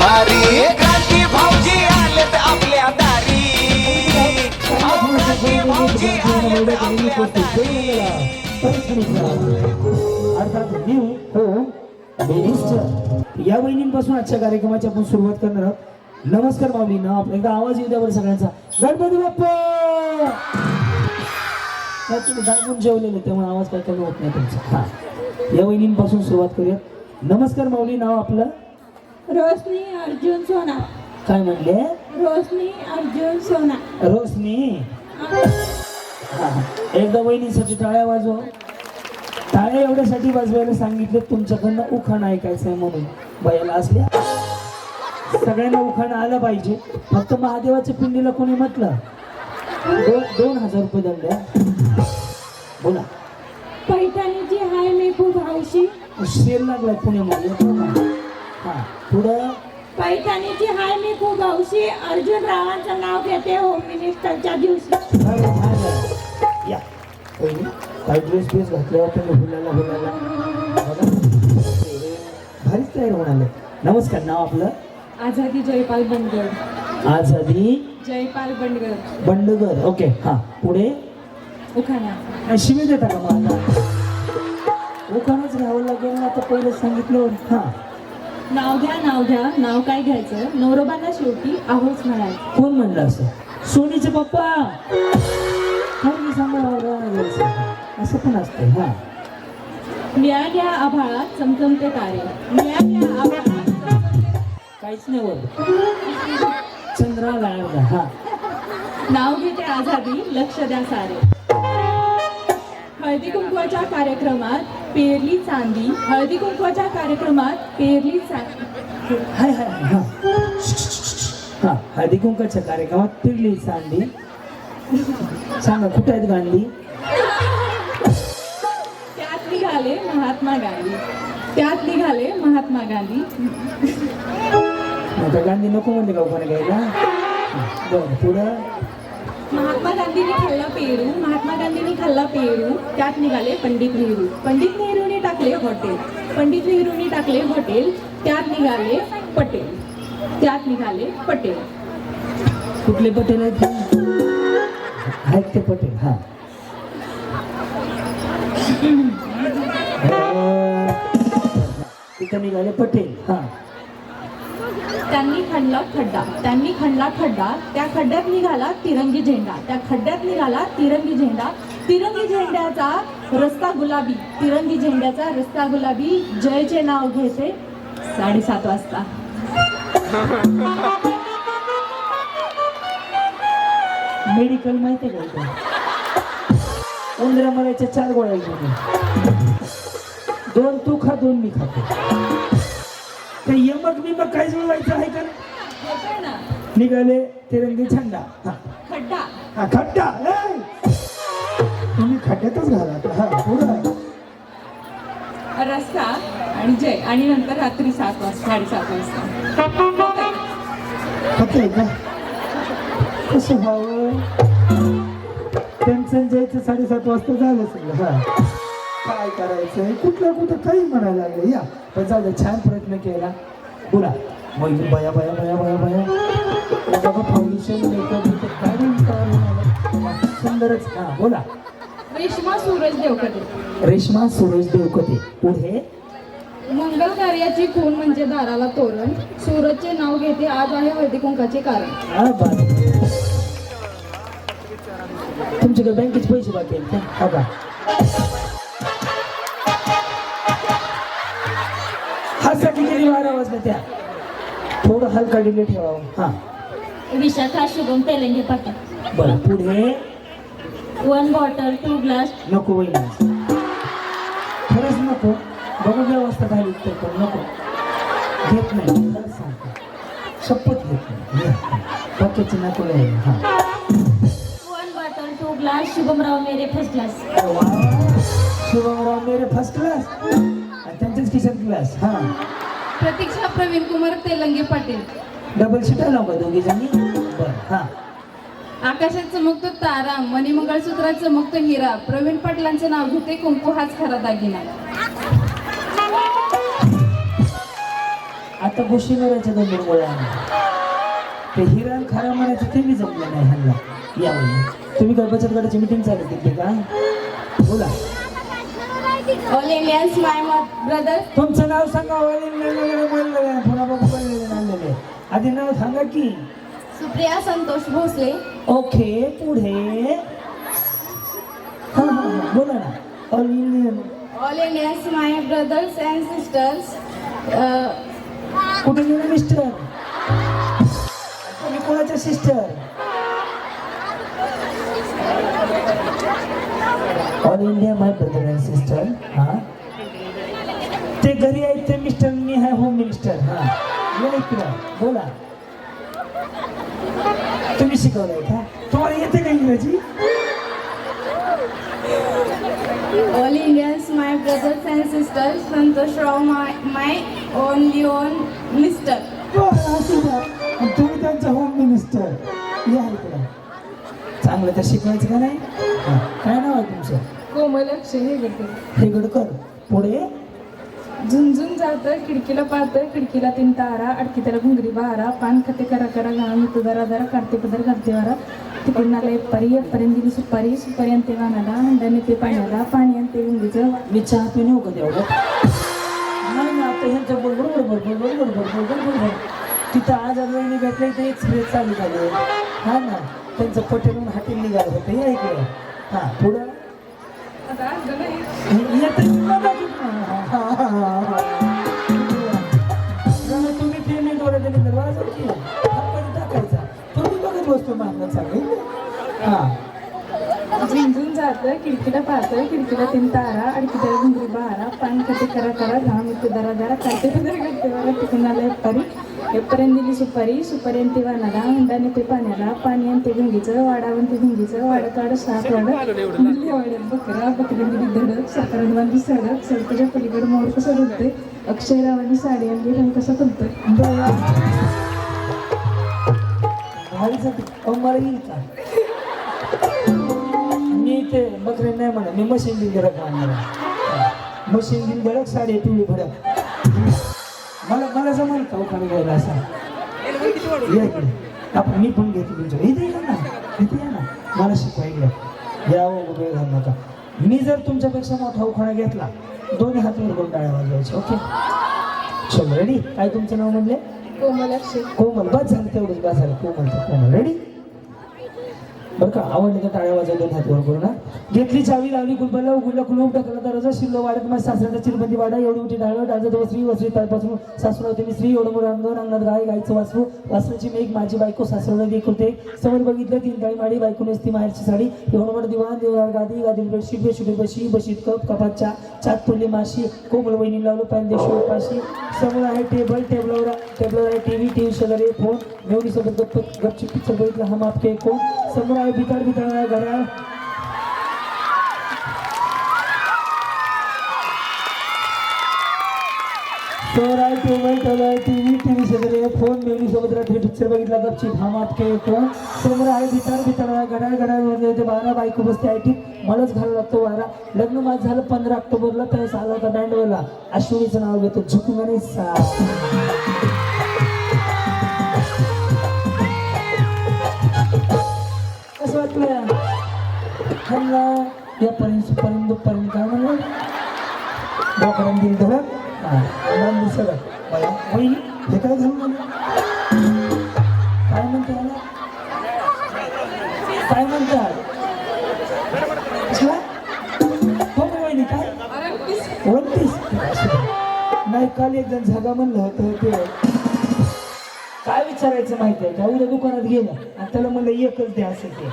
भारी. क्रांती भाऊजी आलेत आपल्या दारी. क्रांती भाऊजी आलेत आपल्या दारी. अर्थात न्यू होम मिनिस्टर. या वहिनींपासून आजच्या कार्यक्रमाची आपण सुरुवात करणार आहोत. नमस्कार माऊलींना आपल्या एकदा आवाज येऊ द्या बरं सगळ्यांचा. गणपती बाप्पा! तुम्ही दाखवून जेवलेले त्यामुळे आवाज काय कमी होत नाही तुमचा. हा या वहिनींपासून सुरुवात करूया नमस्कार माऊली नाव आपलं? रोशनी अर्जुन सोना. काय म्हणले? रोशनी अर्जुन सोना. रोशनी. एकदा वहिनीसाठी टाळ्या वाजवा. टाळ्या एवढ्यासाठी वाजवायला सांगितले तुमच्याकडनं उखाण ऐकायचं आहे म्हणून. बायाला असल्या. सगळ्यांना उखाणं आलं पाहिजे. फक्त महादेवाच्या पिंडीला कोणी म्हटलं? दोन दोन हजार रुपये दंड बोला. पैठणीची हाय मी खूप हौशी. सेल लागलाय पुण्यामध्ये. पुढं? पैठणीची हाय मी खूप हौशी. अर्जुन रावांचं नाव घेते होम मिनिस्टरच्या दिवशी. या. पहिली काही ड्रेस ड्रेस घातल्यावर तुम्ही हुलाला हुलाला बघा. भारीच तयार म्हणाले नमस्कार नाव आपलं? आझादी जयपाल बंडगर. आझादी? जयपाल बंडगर. बंडगर ओके. हा पुढे? उखाणा. काय शिवी देता का मला उखाणच घ्यावं लागेल ना आता पहिलं सांगितलं हा. नाव घ्या नाव घ्या. नाव काय घ्यायचं? नवरोबांना शेवटी आहोच म्हणायचं. कोण म्हणलं असं? सोनीचे पप्पा. मुलगी सांभाळावं असं पण असतं हा. निळ्या घ्या आभाळात चमचमते तारे. निळ्या घ्या आभाळात काहीच नाही चंद्राला अर्धा हा. नाव घेते आझादी लक्ष द्या सारे. हळदी कुंकवाच्या कार्यक्रमात पेरली चांदी हळदी कुंकवाच्या कार्यक्रमात पेरली चांदी. हाय हाय हा हा हळदी कुंकाच्या कार्यक्रमात फिरली चांदी. सांगा कुठे आहेत गांधी? त्यात निघाले महात्मा गांधी. त्यात निघाले महात्मा गांधी. आता गांधी नको म्हणले का कोणी घ्यायला? बरं पुढं? महात्मा गांधींनी खाल्ला पेरू महात्मा गांधींनी खाल्ला पेरू त्यात निघाले पंडित नेहरू. पंडित नेहरूने टाकले हॉटेल. पंडित नेहरूने टाकले हॉटेल त्यात निघाले पटेल. त्यात निघाले पटेल. कुठले पटेल आहेत ते? पटेल हा. तिथं निघाले पटेल हा. त्यांनी खणला खड्डा. त्यांनी खणला खड्डा. त्या खड्ड्यात निघाला तिरंगी झेंडा. त्या खड्ड्यात निघाला तिरंगी झेंडा. तिरंगी झेंड्याचा रस्ता गुलाबी. तिरंगी झेंड्याचा रस्ता गुलाबी. जयचे नाव घेते साडेसात वाजता. मेडिकल माहिती आहे का उंदरा मरायच्या चार गोळ्या दोन तू खा दोन मी खातो. ते यमक बिमक काय जुळवायचं आहे का? निघाले तिरंगी झेंडा. हा. खड्डा. हा खड्डा! तुम्ही खड्ड्यातच घाला. हा पुढं. रस्ता आणि जय. आणि नंतर रात्री सात वाजता साडेसात वाजता. होतंय. का कसं व्हावं? त्यांचं जायचं साडेसात वाजता झालं सगळं. हा. काय करायचंय? कुठलं कुठं काही म्हणायला लागलं. या. पण जाऊ दे, छान प्रयत्न केला. बोला. मग बया बया बया बया बया. बाबा फाउंडेशन मेकअप काय. सुंदरच. हा बोला. रेश्मा सूरज देवकते. रेश्मा सुरेश देवकते. पुढे? मंगल कार्याची खून म्हणजे दाराला तोरण. सूरजचे नाव घेते आज आहे हळदी कुंकाचे कारण. हा तुमच्याकडे बँकेचे पैसे बाकी आहेत का? हा हासाठी किती बारा वाजल्या त्या. थोडं हलका डिले ठेवावं हा. विशाखा शुभम तेलंगे पाटील. बरं पुढे? वन बॉटल टू ग्लास नको वहिनी खरंच नको. बघा व्यवस्था झाली तर पण नको. घेत नाही. खरंच सांगतो. शपथ घेत नाही. बाकीचे नको घ्यायला हा. One bottle two glass Shubhamrao मेरे फर्स्ट क्लास शिवराव मेरे फर्स्ट क्लास किशन क्लास हा प्रतीक्षा प्रवीण कुमार तेलंगे पाटील. डबल सीटर लावू का दोघी जणी? बरं हा. आकाशात चमकतो तारा मणिमंगळसूत्रात चमकतो हिरा. प्रवीण पाटलांचं नाव घेते कुंकू हाच खरा दागिना. आता गोष्टीवराच्या दोन मुळे ते हिरण खरा म्हणायचं ते बी जमलं नाही ह्यांना. यावेळी तुम्ही काय बचत गटाची मिटिंग चालू केली का? बोला. तुमचं नाव सांगा बोललेलं आधी नाव सांगा की. सुप्रिया संतोष भोसले. ओके पुढे. हा बोला ना. All Indian all Indians my brothers and sisters कुठे गेले मिस्टर कोणाच्या sister all India my brother and sister हा ते घरी आहेत ते मिस्टर मी आहे होम मिनिस्टर हा. या इकडं बोला. तुम्ही शिकवलंय का? तुम्हाला येते का इंग्रजी? All Indians my brothers and sisters Santoshrao my my only own mister द्या. आणि तुम्ही त्यांचा होम मिनिस्टर या इकडं. चांगलं तर शिकवायचं का नाही? हा. काय नाव आहे तुमचं? कोमल अक्षय हेगडकर. हे गडकर पुढे? झुंझुन जातं खिडकीला पाहतं खिडकीला तीन तारा अडकी त्याला घुंगरी बारा पान खाते करा करा घाम येतो दरा दरा काढते पदर करते वारा. तिकडून आला एक परी पर्यंत दिली सुपारी सुपारी आणते वानाला हंड्याने ते पाण्याला पाणी आणते गुंगीचं मी चहा पिऊ नऊ का तेवढं? नाही ना आता ह्यांच्या बरोबर बरोबर बरोबर बरोबर बरोबर बरोबर तिथं आज वहिनी भेटले ते एक्सप्रेस चालू झाले. हा ना त्यांचं पटेलून हाटील निघालं होतं या इकडे. हा पुढं? तुम्ही पेमेंट वर दिली टाकायचा तुम्ही बघत बसतो मागणं हा. जातं खिडकीला पाहतं खिडकीला तीन तारा आणि त्याला घुंगरी बारा पान करा करा घाम दरा दरा काढते पदर करते वारा तिकडून आलं एक परी एपर्यंत दिली सुपारी सुपारी आणते वानाला हंडाने ते पाण्याला पाणी आणते गुंगीचं वाडावून ते गुंगीचं वाडत वाडत सात वाडत दिली वाड्यात बकरा बकरी दिली धडक साखरण बांधली सडक सडकाच्या पलीकडे मोर कसं डुलतोय अक्षयरावांनी साडी आणली रंग कसा फुलतोय? भारीसाठी अहो मला येईल का? मी ते बकरे नाही म्हणा मी मशीन दिली धडक आणणार मशीन दिली धडक साडी पिवळी भडक मला मला जमेल का उखाणे घ्यायला असा? या इकडे. आपण मी पण घेतो तुमच्या. इथे या ना इथे या ना. मला शिकवायला या. हो वेळ घालू नका. मी जर तुमच्यापेक्षा मोठा उखाणा घेतला दोन्ही हात वर करून टाळ्या वाजवायचे ओके? चल रेडी काय तुमचं नाव म्हणले? कोमल कोमल. बस झालं तेवढंच बस झालं. कोमल कोमल. रेडी बरं का? आवडलं तर टाळ्या वाजवल्या दोन हात घेतली चावी लावली कुलबाला उघडला कुलूप टाकला दरवाजा शिल्लो वाढत माझ्या सासऱ्याचा चिरबंदी वाडा एवढी मोठी डाळ डाळत वस्त्री वसरी तारपासून सासू होते श्री एवढं मोठं अंगण अंगणात गाय गायचं वासरू. वासरूची एक माझी बायको सासरवडे देख होते. समोर बघितलं तीन काळी माडी बायको नेसती माहेरची साडी. एवढं मोठं दिवाण दिवाण गादी गादी बेडशीट बेडशीट बशी बशीत कप कपाच्या चात पडली माशी कोमल वहिनी लावलो पॅन देशो पाशी समोर आहे टेबल टेबलवर टेबलवर आहे टीव्ही टीव्ही शेजारी फोन. मेवणी सोबत गप्प गपची पिक्चर बघितलं हम आपके कोण? समोर आहे भिताड भिताड आहे घड्याळ समोर आहे टेबल टेबल आहे टीव्ही टीव्ही शेजारी आहे फोन मेवणी सोबत रात्री पिक्चर बघितला गपची हम आपके कोण समोर आहे विचार विचार आहे घड्याळ घड्याळ म्हणजे बारा बायको बसते आय टी मलाच घालायला लागतो बारा लग्न माझं झालं पंधरा ऑक्टोबरला त्यावेळेस आला होता बँडवरला अश्विनीचं नाव घेतो झुकून आणि सा कसं वाटलं म्हणला यापर्यंत पर्यंत पर्यंत काय म्हणलं डोकड्यान दिली धडक. हां सगळं बाया वहिनी हे काय घालून आलं? काय म्हणते याला? काय म्हणतात कसला? हो वहिनी काय? वनतीस नाही काल एक जण झागा म्हणलं होतं ते काय विचारायचं माहिती आहे का? उद्या दुकानात गेला आणि त्याला म्हणलं एकच द्या असं ते.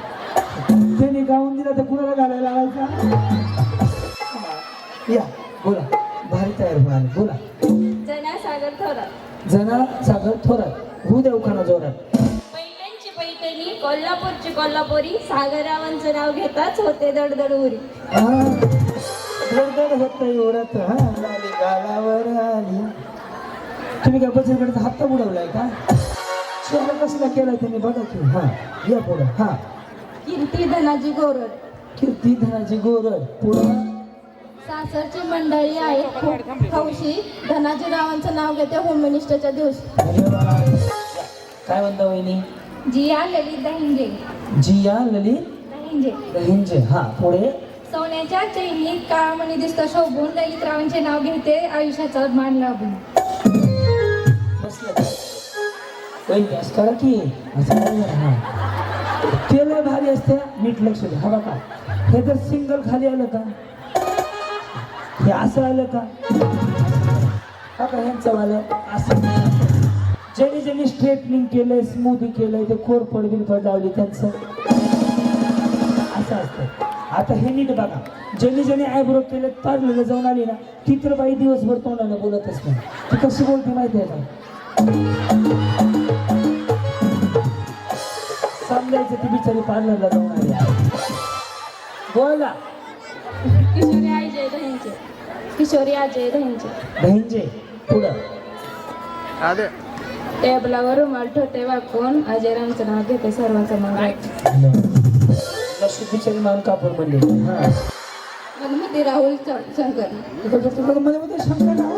त्याने गाऊन दिला तर कुणाला घालायला लावायचा? या बोला. भारी तयार व्हाल बोला. जना सागर थोरात. जना सागर थोरात. होऊ द्या उखाना जोरात? पैठणची पैठणी कोल्हापूरची कोल्हापुरी सागररावांचं नाव घेताच होते दडदड उरी हा. दडदड होत ओरत हा. लाली गालावर आली. तुम्ही काय बचत गटाचा हप्ता बुडवलाय का? शहर कसला केलाय त्यांनी? बघा की. हा. या पुढं. हा. कीर्ती धनाजी गोरड. कीर्ती धनाजी गोरड. पुढं? सासरची मंडळी आहेत खू- हौशी धनाजी रावांचं नाव घेते होम मिनिस्टरच्या दिवशी काय म्हणता वहिनी? जिया ललित दहिंजे जिया ललित दहिंजे दहिंजे हा पुढे? सोन्याच्या चैनीत काळमणी दिसतं शोभून. ललितरावांचे नाव घेते आयुष्याचा मान लाभून. बसलं. का? वहिनी असं करा की असं करा. हा. ते लय भारी असते नीट लक्ष द्या. हा बघा. हे जर सिंगल खाली आलं का? हे असं आलं का? हा का ह्यांचं आलं असं. ज्यांनी ज्यांनी स्ट्रेटनिंग केलंय स्मूदी केलंय ते कोरपड बिरपड लावली त्यांचं असं असतं. आता हे नीट बघा. ज्यांनी ज्यांनी आयब्रो केले पार्लरला जाऊन आली ना ती तर बाई दिवसभर तोंडाला बोलतच नाही. ती कशी बोलते माहिती आहे का? समजायचं ती बिचारी पार्लरला जाऊन आली बोला किशोरी अजय दहिंचे किशोरी अजय दहिंचे बहिणजे पुढं टेबलावर रुमाल ठेवते वाकून अजयरामचं नाव घेते सर्वांचं नाव घेते लक्ष बिचारी मान कापड म्हणले हा मधुमती राहुल शंकरमध्ये मध्ये शंकर नाव?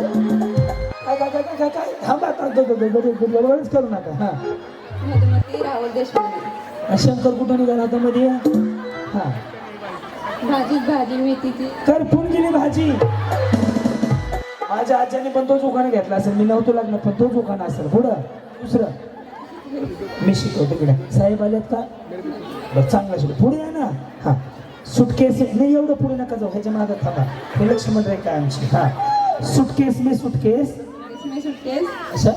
काय काय काय काय काय थांबा करू नका हा मधुमती राहुल देशपांडे शंकर कुठं निघाला आता मध्ये हा. भाजी मेथीची करपून गेली भाजी. माझ्या आज्याने पण तोच उखाणा घेतला असेल. मी नव्हतो लागणार पण तोच उखाणा असेल. पुढं दुसरं. मी शिकवतो तिकडे. साहेब आलेत का? बरं चांगला शिकव. पुढे आहे ना. हा. सुटकेस नाही एवढं पुढे नका जाऊ. ह्याच्या मागं थांबा. हे लक्ष्मण रेखा आहे आमची? हा. सुटकेस मे सुटकेस में सुटकेस असं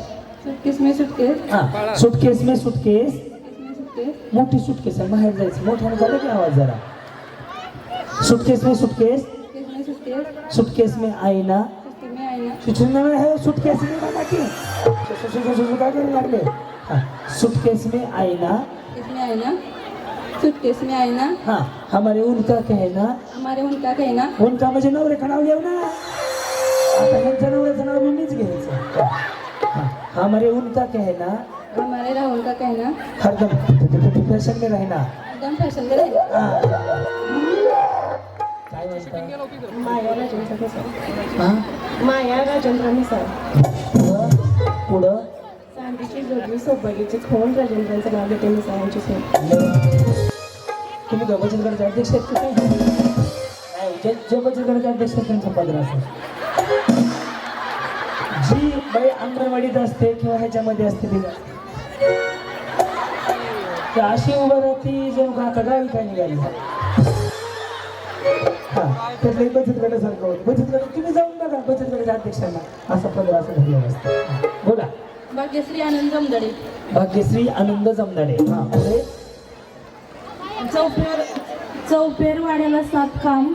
सुटकेस में सुटकेस हा सुटकेस मे सुटकेस मोठी सुटकेस आहे बाहेर जायचं. मोठ्याने झालं की आवाज जरा? सुटकेस मे सुटकेस सुटकेस में आईना। है? सुटकेस में बना के लागले? सुटकेस में आईना। सुटकेस में आईना। सुटकेस में आईना। हाँ हमारे उनका कहना। हमारे उनका कहना। उनका म्हणजे नवरे का नाव ना? आता ह्यांच्या नवऱ्याचं नाव मीच घ्यायचं. हमारे उनका कहना हमारे राहुल का कहना हरदम फॅशन में रहना। एकदम फॅशन में हा. काय म्हणता? माया राजेंद्र मिसाळ हा? माया राजेंद्र मिसाळ पुढं? पुढं? चांदीची जोडणी सोबतीची खोन राजेंद्रांचं नाव घेते मिसाळांची सोन तुम्ही गटाचे अध्यक्ष आहेत का? काय नाही जे गटाचे अध्यक्ष त्यांचा पदर असेल बाई अंगणवाडीत असते किंवा ह्याच्यामध्ये असते ती ती अशी उभं राहती जणू का आता गावी काय निघाली? हा त्यातलं बचत गटासारखं होतं. बचत गट तुम्ही जाऊन बघा बचत गटाच्या अध्यक्षांना. असं पदर असं धरलेलं असतं. बोला. भाग्यश्री आनंद जमदडे. भाग्यश्री आनंद जमदाडे. हा पुढे चौफेर चौफेर वाड्याला सात काम.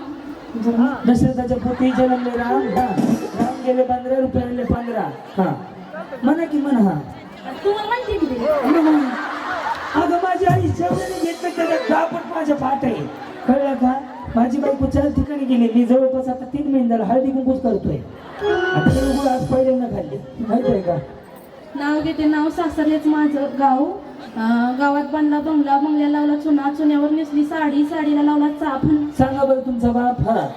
दशरथाच्या पोटी जन्मले राम हा. गेले पंधरा रुपये आणले पंधरा. हा. म्हणा की म्हणा. हा की ते? अगं माझी आई जेवणाने घेतलं त्याच्या दापट माझ्या पाठ आहे. कळलं का? माझी बायको चार ठिकाणी गेली. मी जवळपास आता तीन महिने झाला हळदी कुंकूच करतोय. आता उघड आज पहिल्यांदा खाल्ली. माहिती आहे का? नाव घेते नाव सासरेच माझं गाव. अं, गावात बांधला बंगला बंगल्या लावला चुना चुन्यावर नेसली साडी साडीला लावला चाफन सांगा बरं तुमचा बाप हा.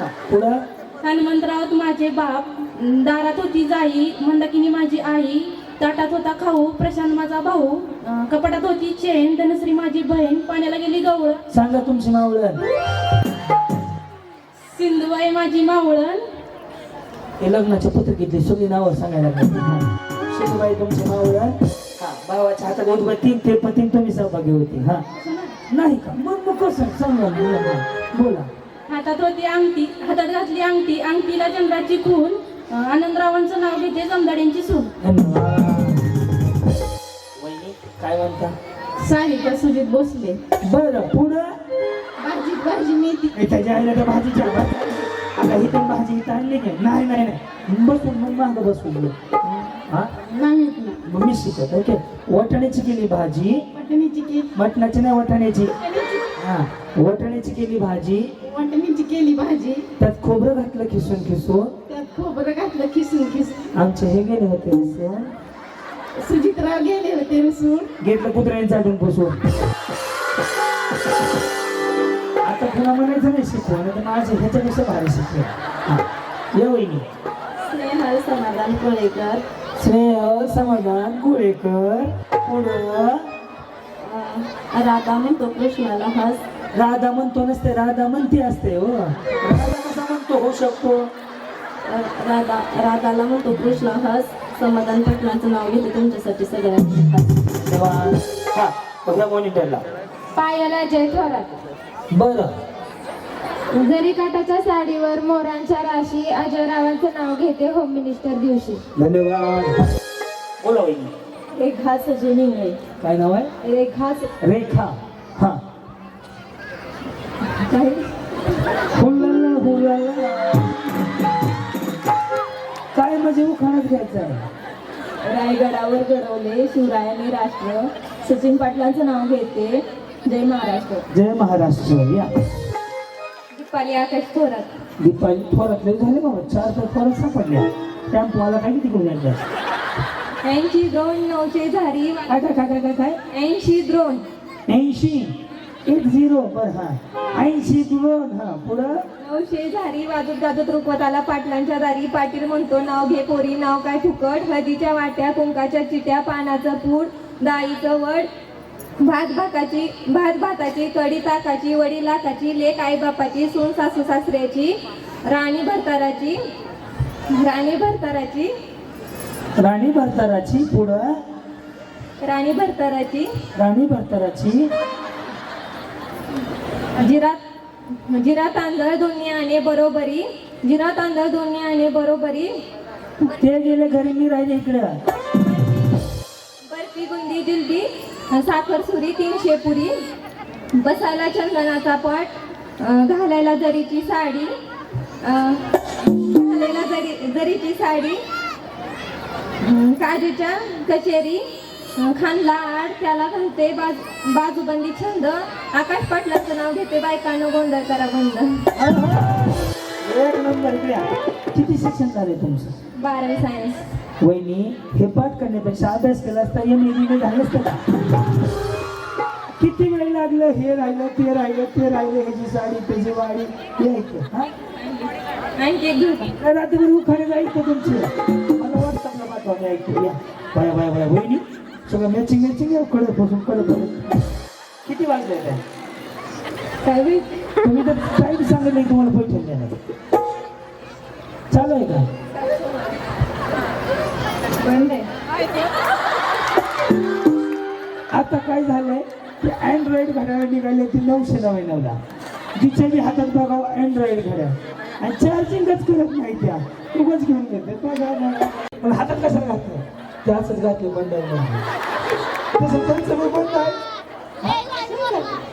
हा, पुढं? हनुमंतराव माझे बाप दारात होती जाई मंदाकिनी माझी आई ताटात होता खाऊ प्रशांत माझा भाऊ कपाटात होती चेन धनश्री माझी बहीण पाण्याला गेली गवळ सांगा तुमची मावळण. सिंधुबाई माझी मावळण. हे लग्नाच्या पत्रिकेतली सगळी नावं सांगायला लागली. शिवबाई तुमची मावळण. हा भावाच्या हातात तीन ते तीन तुम्ही सहभागी होते. हा. नाही का? मग मग कसं? सांगा. बोला. हातात होती अंगठी हातात घातली अंगठी अंगठीला चंद्राची खून. आनंदरावांचं नाव घेते जमदाड्यांची सून. वहिनी काय म्हणता? साहित्य सुजित भोसले. बरं पुढं? भाजी भाजी मेथी. त्याच्या आईला त्या भाजीच्या आता ही पण भाजी इथं आणली की? नाही नाही नाही. बसून मग माग बसून हा? नाही मग मी शिकत ओके. वाटाण्याची केली भाजी. वाटणीची केली. मटणाची नाही वाटाण्याची. हा. वाटाण्याची केली भाजी. वाटणीची केली भाजी त्यात खोबरं घातलं खिसून खिसून. त्यात खोबरं घातलं खिसून खिसून. आमचे हे गेले होते असं. सुजितराव गेले होते रसून घेतलं कुत्र्याने चाटून पुसून. आता तुला म्हणायचं नाही शिकव नाही तर माझे ह्याच्यापेक्षा भारी शिकवे हा. ये वहिनी. स्नेहल समाधान कोळेकर. स्नेह समाधान कुळेकर. पुढं. राधा म्हणतो कृष्णाला हस. राधा म्हणतो नसते राधा म्हणती असते हो. राधा कसा म्हणतो होऊ शकतो? राधा राधाला म्हणतो कृष्ण हस समाधान पाटलांचं नाव घेते तुमच्यासाठी सगळ्यांनी. बघा मॉनिटरला पायाला जय थोरात बरं. जरी काटाच्या साडीवर मोरांच्या राशी अजयरावांचं नाव घेते होम मिनिस्टर दिवशी. धन्यवाद. बोला रेखा सजय निंगळे काय नाव आहे? रेखा रेखा. हा. फुलला फुलला काय म्हणजे उखाणच घ्यायचं? आहे रायगडावर घडवले शिवरायाने राष्ट्र. सचिन पाटलांचं नाव घेते. जय महाराष्ट्र. जय महाराष्ट्र. या. दीपाली आकाश थोरात. दीपाली थोरात लय झाले बाबा. चार तर थोरात सापडल्या टॅम्पोवाला काय किती करून यांच्या ऐंशी द्रोण नऊशे झारी. काय काय काय काय? ऐंशी द्रोण. ऐंशी. एक झिरो बर हा. ऐंशी दोन हा. पुढं? नऊशे झारी वाजत गाजत रुकवत आला पाटलांच्या दारी. पाटील म्हणतो नाव घे पोरी नाव काय फुकट? हळदीच्या वाट्या कुंकाच्या चिट्या पानाचं पूड दाईचं वड. भात भाताची भात भाताची कडी ताकाची वडी लाखाची लेक आई बापाची सून सासू सासऱ्याची राणी भरताराची राणी भरताराची राणी भरताराची पुढं? राणी भरताराची राणी भरताराची जिरा जिरा तांदळ दोन्ही आणे बरोबरी जिरा तांदळ दोन्ही आणे बरोबरी. ते गेले घरी मी राहिले इकडं. बर्फी बुंदी जिलबी साखर सुरी तीनशे पुरी. बसायला चंदनाचा पट घालायला जरीची साडी घालायला जरी जरीची साडी काजूच्या कचेरी अं, खानला आड त्याला घालते बाज बाजूबंदी छंद. आकाश पाटलाचं नाव घेते बायकानं गोंधळ करा बंद. एक नंबर द्या किती शिक्षण झाले तुमचं? बारावी सायन्स वहिनी हे पाठ करण्यापेक्षा अभ्यास केला असता एम ए झालं असतं का? किती वेळ लागलं? हे राहिलं ते राहिलं ते राहिलं ह्याची साडी त्याची वाडी हा? आणखी एक घेऊ का? रात्री उखाणे जायचं तुमची. मला व्हॉट्सअपला पाठवा मी ऐकतो या. बाया बाया बाया वहिनी. सगळं मॅचिंग मॅचिंग आहे. कडक बसून कडक कडक किती वाजले काय काय होईल तुम्ही तर टाईम सांगितलं नाही तुम्हाला पैठण देणार चालू आहे का? आता काय झालंय? की अँड्रॉइड घड्याळ निघाले ती नऊशे नव्याण्णवला. तिच्या बी हातात बघा अँड्रॉइड घड्याळ. आणि चार्जिंगच करत नाही त्या. उगाच घेऊन घेते. बघा पण हातात कसं घातलं ते असंच घातलं बंडल म्हणजे. तसं त्यांचं बी बंद आहे.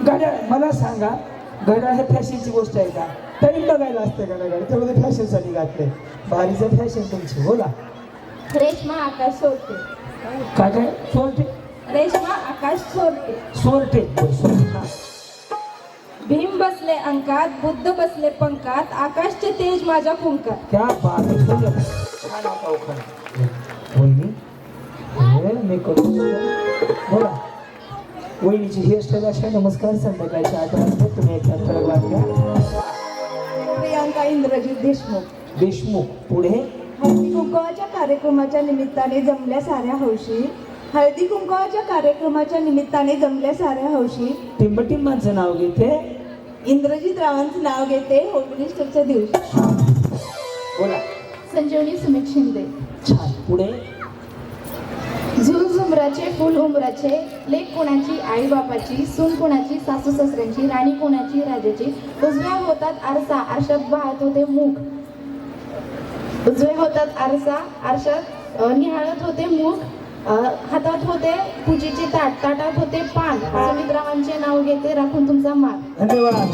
घड्याळ मला सांगा घड्याळ हे फॅशनची गोष्ट आहे का? टाईम बघायला असते का घड्याळ त्यामध्ये फॅशनसाठी घातलंय भारीचं फॅशन तुमची बोला रेश्मा आकाश सोडते काय काय? सोरटे? रेश्मा आकाश सोडते हा. भीम बसले अंकात बुद्ध बसले पंकात आकाशचे तेज माझ्या कुंकात क्या बात आहे. सुंदर छान हे मी करू बोला. वहिनीची हेअरस्टाईल अशा नमस्कार संध्याकाळच्या आठ वाजता तुम्ही एकदा बातम्या प्रियांका इंद्रजित देशमुख. देशमुख पुढे? हळदी कुंकवाच्या कार्यक्रमाच्या निमित्ताने जमल्या साऱ्या हौशी. हळदी कुंकवाच्या कार्यक्रमाच्या निमित्ताने जमल्या साऱ्या हौशी. टिंबटिंबांचं नाव घेते. इंद्रजित रावांचं नाव घेते. होम मिनिस्टरच्या दिवशी. बोला. संजीवनी सुमित शिंदे. छान. पुढे? झुल झुमराचे फुल उमराचे लेक कुणाची आई बापाची सून कुणाची सासू सासऱ्यांची राणी कुणाची राजाची. उजव्या होतात आरसा आरशात वाहत होते मुख उजवे होतात आरसा आरशात निहाळत होते मुख अ, हातात होते पूजेचे ताट ताटात होते पान. सुमित्रावांचे नाव घेते राखून तुमचा मान. धन्यवाद.